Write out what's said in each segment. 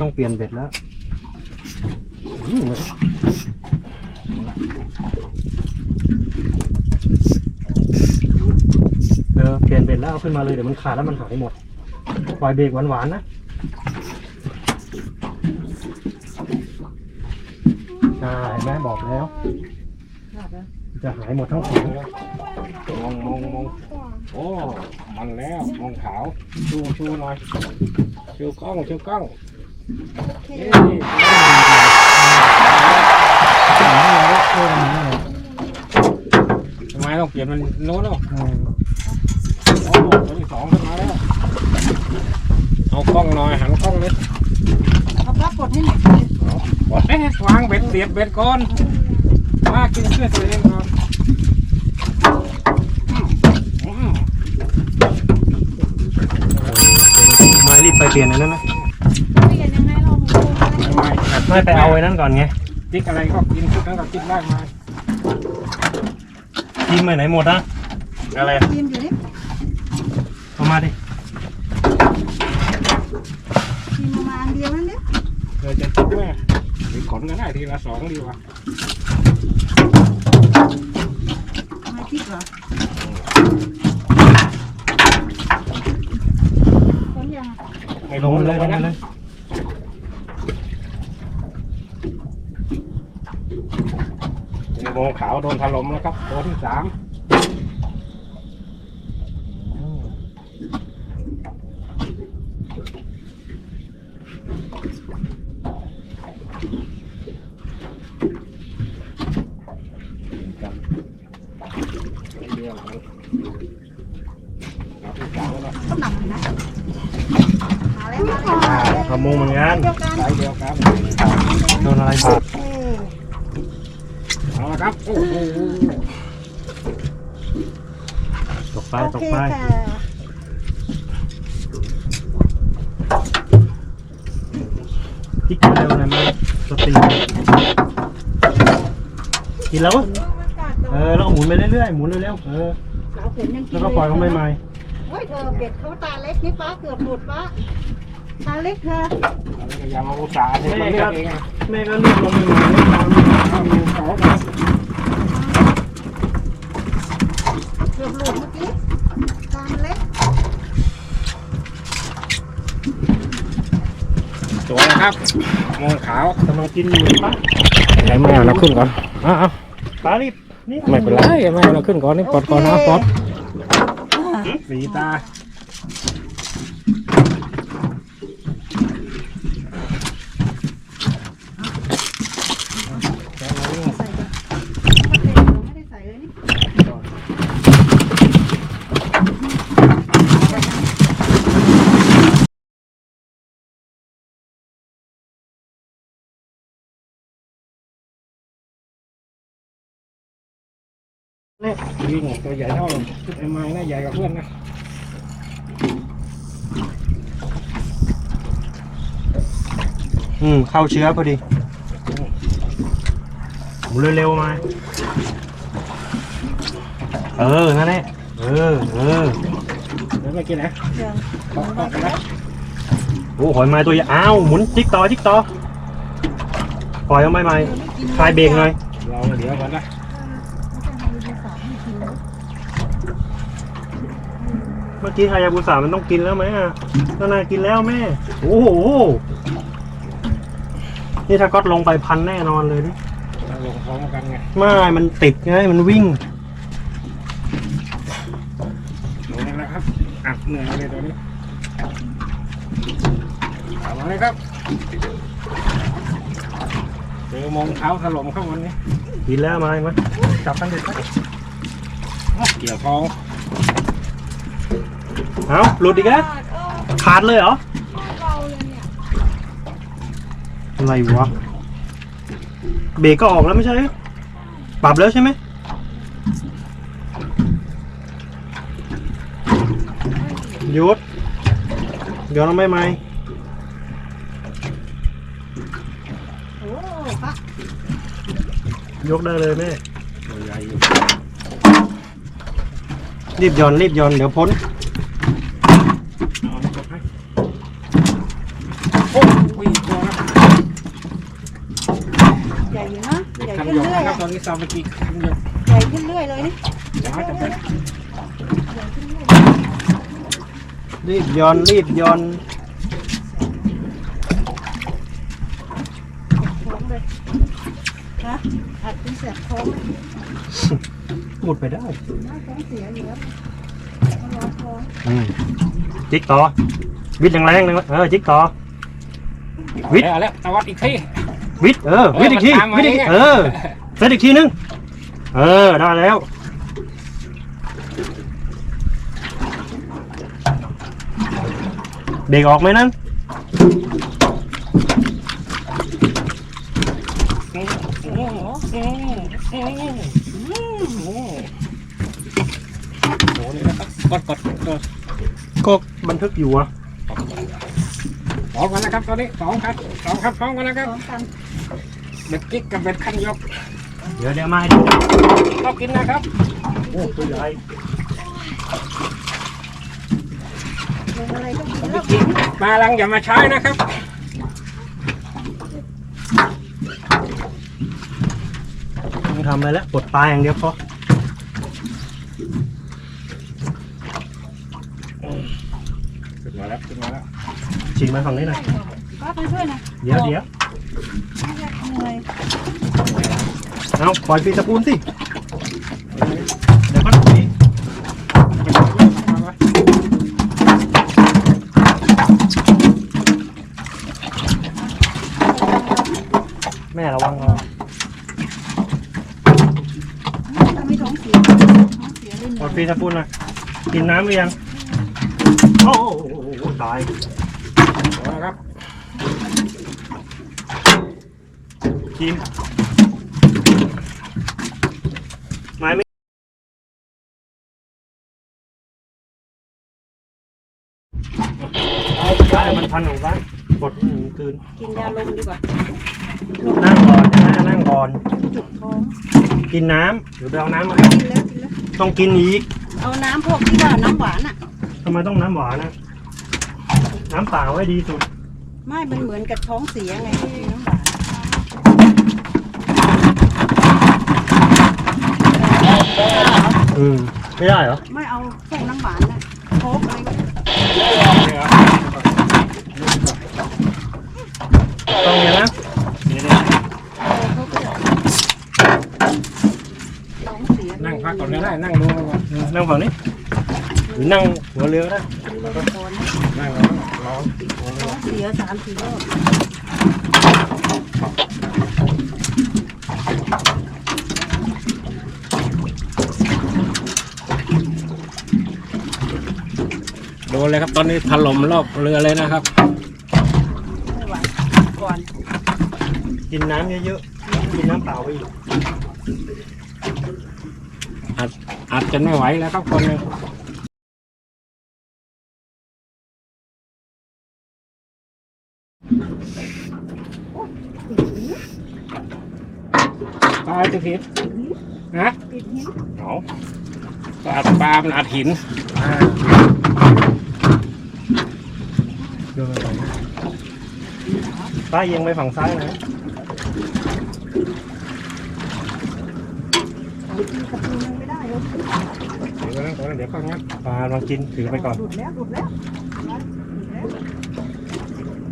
ต้องเปลี่ยนเบ็ดแล้วอืมเออเปลี่ยนเบ็ดแล้วเอาขึ้นมาเลยเดี๋ยวมันขาดแล้วมันหายหมดปล่อยเบรกหวานๆนะอ่าเห็นไหมบอกแล้ว จะหายหมดทั้งของมองมองมองโอ้ มันแล้ว มองขาว ชูชูหน่อย ชูกล้องชูกล้องนี่ทำไมต้องเปลี่ยนมันโน้นเนาะอืมโอ้ตัวที่สองขึ้นมาแล้ว เอากล้องหน่อยหันกล้องเลยเอาปลั๊กกดให้หน่อยกดเอ๊ะวางเบ็ดเสียบเบ็ดก่อนมากินเพื่อตัวเองก่อนอืม ไม่รีบไปเปลี่ยนอันนั้นนะเปลี่ยนยังไงเราหมูทำไมแบบไม่ไปเอาไอ้นั้นก่อนไงจิ๊กอะไรก็กินทุกนั้นก็กินได้มาทีมไปไหนหมดนะอะไรทีมอยู่นี่เอามาดิทีมประมาณเดียวนั่นเนี่ยเราจะจิ๊กแม่หรือขนกันได้ทีละสองดีกว่ามาคิดเหรอคนยัง ไม่ ลงมาเลยลงมาเลยโมงขาวโดนถล่มแล้วครับตัวที่สามเรื่องของตัวที่สามแล้ว ก็หนำนะมาแล้วมาแล้ว อ่าขโมงเหมือนกัน เดียวกัน สายเดียวครับ โดนอะไรบาดเออเอาละครับ โอ้โหตกไปโอตกเคไปค่ะที่กินเร็วหน่อยมาสตรีมกินแล้ววะเออแล้วก็หมุนไปเรื่อยๆหมุนเร็วๆเออสาวเข็นยังกินแล้วก็ปล่อยเขาไม่ไหมโอ้ยเธอเบ็ดเขาตาเล็กนี่ป้าเกือบหลุดป้า ตาเล็กเธอเอาละก็อย่ามาอุตส่าห์ให้มันเลือกเองนะแม่ก็เลือกลงไปใหม่ไม่ตามเอามือสองนะเกือบหลุดเมื่อกี้ตาเล็กสวยนะครับมองขาวกำลังกินอยู่ปะไหนไม่เอาเราขึ้นก่อนอ้าวปลารีบนี่ไม่เป็นไรไม่เอาเราขึ้นก่อนนี่ปลดก่อนนะปลดสีตา ใส่กันไม่ได้ใส่เลยนี่ วิ่งตัวใหญ่เท่าชุดไอ้ไม้นะใหญ่กว่าเพื่อนนะอืม เข้าเชื้อพอดีหมุนเร็วๆมา เออ นั่นแหละ เออ เออ เดี๋ยวไม่กินนะเดี๋ยวขอขอกันนะโอ้หอยไม้ตัวใหญ่ อ้าว หมุนจิ๊กต่อจิ๊กต่อปล่อยเอาไม้ไม้คลายเบรกหน่อย เราเดี๋ยวก่อนนะ เมื่อกี้ฮายาบุสามันต้องกินแล้วไหมอะก็น่ากินแล้วแม่ โอ้โห นี่ถ้าก๊อตลงไปพันแน่นอนเลยดิเราลงพร้อมกันไง ไม่ มันติดไง มันวิ่งลงแล้วครับ อะเหนื่อยเลยตัวนี้เอามาเลยครับ เจอมองเท้าถล่มเข้าวันนี้กินแล้วมาไหมจับกันเด็ดไปเกี่ยวทอง เอ้าหลุดอีกแล้วขาดเลยเหรออะไรวะ เบรกก็ออกแล้วไม่ใช่เหรอปรับแล้วใช่ไหม หยุด เดี๋ยวเราไม่ไหมโอ้ป้ายกได้เลยแม่ตัวใหญ่อยู่รีบหย่อนรีบหย่อนเดี๋ยวพ้น เอาให้จบให้โอ้ยตัว ซาบะกิคันเดียวใหญ่ขึ้นเรื่อยเลยนี่น้อยจะเป็นรีบย้อนรีบย้อนท้องเลยฮะอัดเป็นแสบท้องเลยหมุดไปได้น่าท้องเสียอยู่แล้วมันร้อนท้องอืมจิกต่อวิทย์แรงๆเลยเออจิกต่อวิทย์เอาแล้วตะวัดอีกทีวิทย์เออวิทย์อีกทีเออมันตามมาวิทย์อีกทีเองอะ เออเซตอีกทีนึง เออ ได้แล้ว เบรกออกไหมนั่นโอ้นี่นะครับกดกดกดก็บันทึกอยู่อะพร้อมกันนะครับตอนนี้สองครับสองครับพร้อมกันนะครับพร้อมกันเบ็ดกิ๊กกับเบ็ดคันยก เดี๋ยวเดี๋ยวมาให้ดูต้องกินนะครับ โอ้ตัวใหญ่เรื่องอะไรก็กินแล้วมาลังอย่ามาใช้นะครับต้องทำอะไรแล้วปลดปลายอย่างเดียวพอขึ้นมาแล้วขึ้นมาแล้วฉีกมาฝั่งนี้หน่อยป้าไปช่วยหนะเดี๋ยวเดี๋ยว เหนื่อย เอาปล่อยฟีตะปูนสิ เดี๋ยวก็หนีแม่ระวังเอาถ้าไม่ท้องเสียท้องเสียเลยเหปล่อยอยฟีตะปูนหน่อยกินน้ำหรือยัง โอ้โหตายนะครับกินไม้ไม่ได้มันพันของบ้านก ดอืมกลืนกินยาลมดีกว่านั่งก่อนนะนั่งก่อน จุดท้องกินน้ำเดี๋ยวไปเอาน้ำมากินแล้วกินแล้วต้องกินอีกเอาน้ำพวกที่ว่าน้ำหวานอะ ทำไมต้องน้ำหวานนะน้ำเปล่าไว้ดีสุดไม่มันเหมือนกับท้องเสียไงที่น้ำหวานอืมไม่ได้เหรอไม่เอาพวกน้ำหวานนะโค้กอะไรก็ต้องอย่างนะเอา เขาก็ท้องเสียนั่งพักก่อนก็ได้ นั่งดูก่อนนั่งฝั่งนี้หรือนั่งหัวเรือก็ได้นเลยก่อนนั่งรอท้องเสียสามสี่รอบโดูเลยครับ ตอนนี้ถล่มรอบเรือเลยนะครับ ก่อน กินน้ำเยอะๆ กินน้ำเปล่าไปอีกอาจอาจจะไม่ไหวแล้วครับคนหนึงตายจะผิดนะติดหินเอาปลาปลามันอัดหินเดินไปฝั่งนี้ ซ้ายเอียงไปฝั่งซ้ายนะกินกระปูยังไม่ได้เดี๋ยวก่อนนะเดี๋ยวก่อนนะปลาลองกินถือไปก่อน หลุดแล้วหลุดแล้วหลุดแล้ว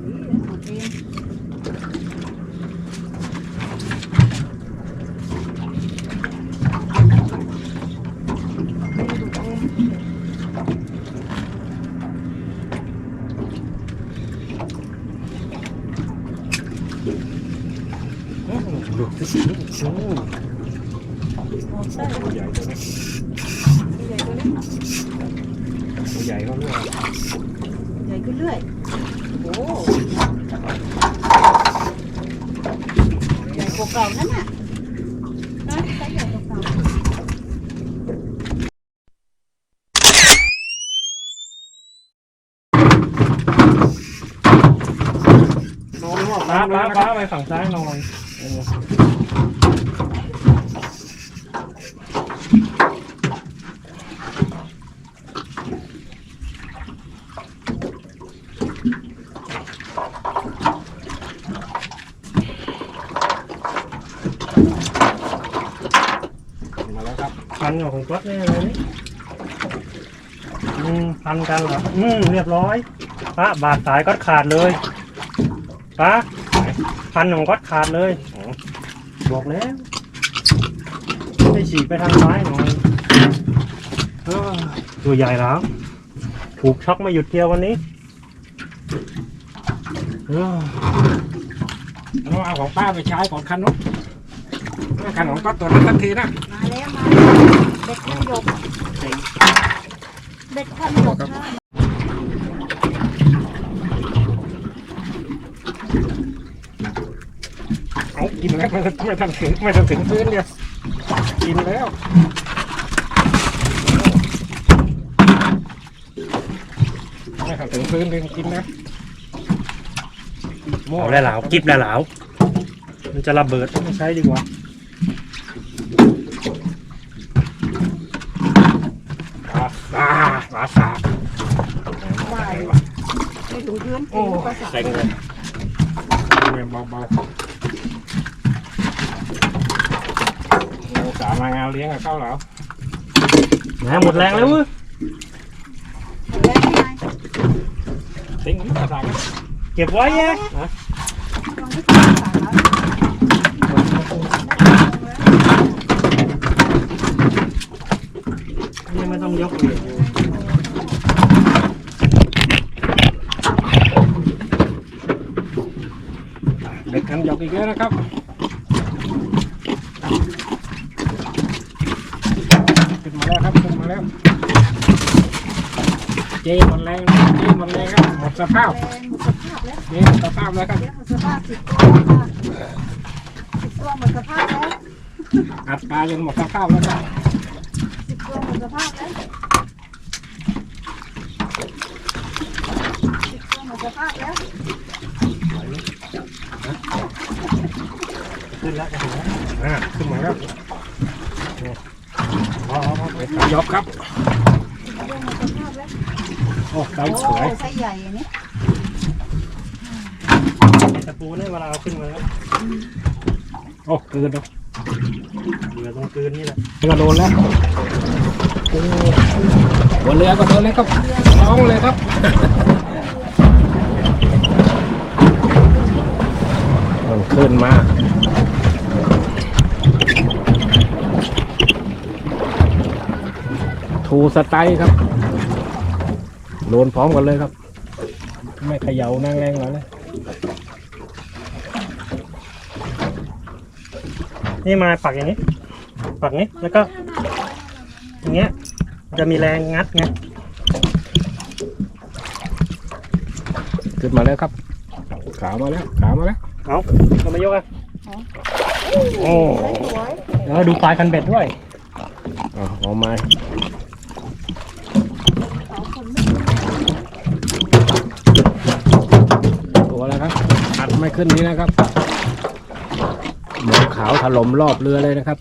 นี่หลุดเองนี่หลุดเอง หลุดที่สิ ใช่ ตัวใหญ่ตัวนี้ ใหญ่ตัวนี้ ตัวใหญ่เขาเรียก ใหญ่ ขึ้นเรื่อยโอ้ใหญ่กว่าเก่านั่นน่ะนะใช่ใหญ่กว่าเก่าน้องนอกปลาน้ำปแล้ลาวปนะคลารับไปฝั่งซ้ายลองลอง ต กับของก๊อตแน่เลยนี่อืมพันกันเหรออืมเรียบร้อยปะบาดสายก๊อตขาดเลยปะพันของก๊อตขาดเลยบอกแล้วให้ฉีกไปทางซ้ายหน่อยตัวใหญ่แล้วถูกช็อกม่หยุดเที่ยววันนี้เอ้อเราเอาของป้าไปใช้ของคันนู้นคันของก็ตัวนั้นทันทีนะ เด็กขันยกเด็กขันยกค่ะเอากินแล้วไม่ไม่ทันถึงไม่ทันถึงพื้นเลยกินแล้วไม่ทันถึงพื้นเลยกินนะเอาแล้วเหลากิบแล้วเหลามันจะระเบิดไม่ใช้ดีกว่า ปลาปลาปลาสาบ ได้ไม่ถึง พื้นโอ้ถึงประสาทเซ็งเลยเบาเบาๆโอ้สามมางานเลี้ยงกับเขาเหรอ แหมหมดแรงแล้วเว้ย แล้วไง เซ็งปลาสาบ เก็บไว้แยะ ลองให้ถึงประสาทแล้ว นี่ไม่ต้องยกเลย เด็ก กันหยอกอีกแล้วนะครับขึ้นมาแล้วครับขึ้นมาแล้ว เจหมดแรงนะเจหมดแรงครับหมดสภาพแรงหมดสภาพแล้วเจหมดสภาพแล้วครับเดี๋ยวหมดสภาพสิบตัวค่ะสิบตัวหมดสภาพแล้วอัดปลาจนหมดสภาพแล้วครับ สิบตัวหมดสภาพแล้วสิบตัวหมดสภาพแล้ว ขึ้นแล้วจะถึงแล้วอ่าขึ้นมาแล้วพอพอพอไปขยกครับสิบตัวหมดาวโอ้ไซโอ้ส์สวยไส์ใหญ่อันนี้ตะปูเนี่ยเวลาเอาขึ้นมาแล้วโอ้เกินแล้วเหลือตรงกลืนนี่แหละกระโดนแล้วโอ้หัวเรือก็โดนเลยครับร้องเลยครับมันขึ้นมา ทูสไตล์ครับโดนพร้อมกันเลยครับ ไม่เขย่านั่งแรงหน่อยเลยนี่มาปักอย่างนี้ ปักนี้แล้วก็ อย่างเงี้ยจะมีแรงงัดไงขึ้นมาแล้วครับ ขาวมาแล้ว ขาวมาแล้วเอาเรามายกอะโอ้สวยเออดูปลายคันเบ็ดด้วยเอาเอาไม้สองคนไม่ ตัวแล้วครับ อัด ไม่ขึ้นนี้นะครับหมอกขาวถล่มรอบเรือเลยนะครับ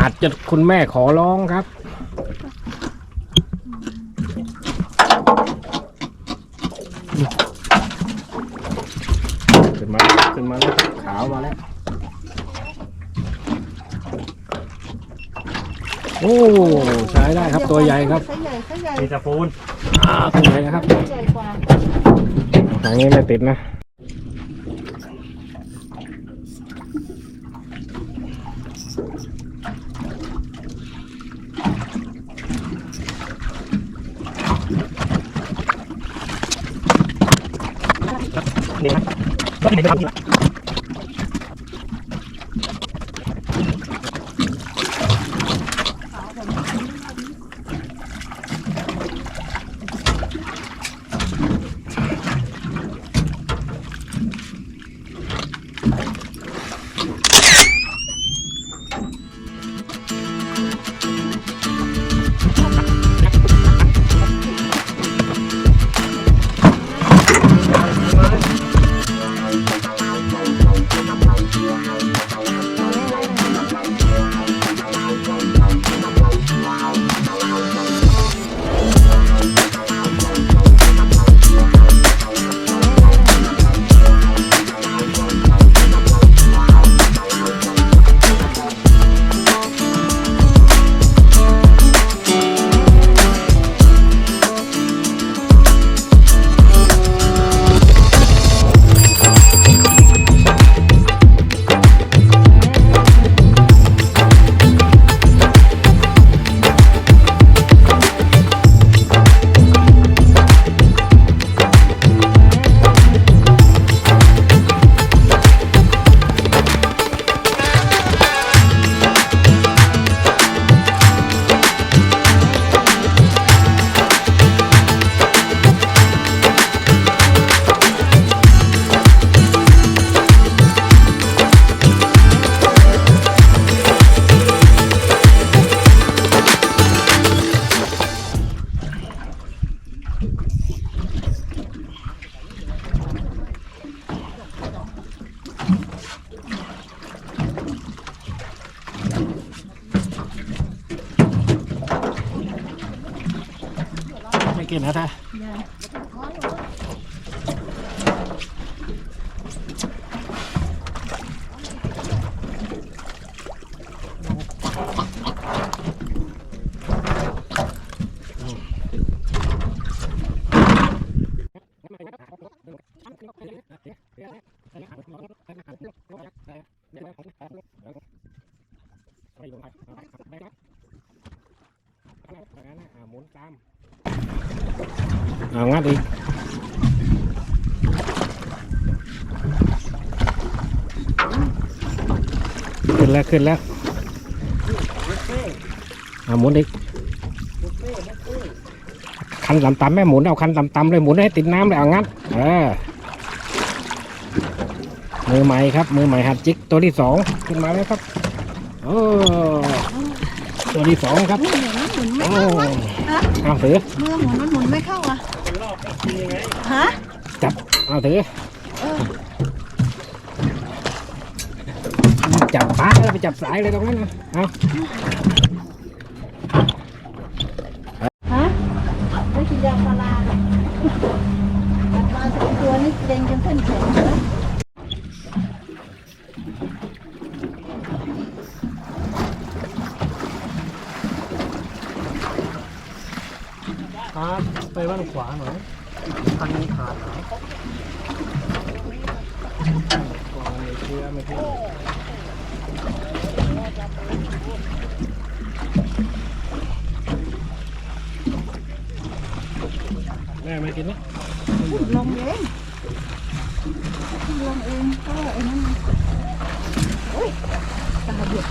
อัดจนคุณแม่ขอร้องครับ ขึ้นมาขึ้นมาแล้วครับขาวมาแล้ว โอ้ใช้ได้ครับตัวใหญ่ครับไซส์ใหญ่ไซส์ใหญ่มีตะปูนอ่าตัวใหญ่นะครับใหญ่กว่าทางนี้ไม่ติดนะ นี่นะก็ที่ไหน นะท่า อย่า หมุนตามเอางัดอีก ขึ้นแล้วขึ้นแล้วเอาหมุนอีกคันต่ำๆแม่หมุนเอาคันต่ำๆเลยหมุนให้ติดน้ำเลยเอางัดเออมือใหม่ครับ มือใหม่หัดจิกตัวที่สองขึ้นมาแล้วครับโอ้ตัวที่สองครับมือหมุนหมุนไม่โอ้เข้าอะฮะเอาถือมือหมุนมันหมุนไม่เข้าอะเป็นรอบกับทียังไงฮะจับเอาถือเออ จับปลาแล้วไปจับสายเลยตรงนั้นนะเอาฮะได้กินยาพาราเนี่ยอัดมาสองตัวนี่เด้งจนเส้นแข็งเลยครับไปบ้านขวาหน่อยพันขาดหน่อยไม่เชื่อไม่เชื่อ แม่ไม่กินนะพูดลงเองพูดลงเองก็ไอ้นั่นโอ้ยตาเดือด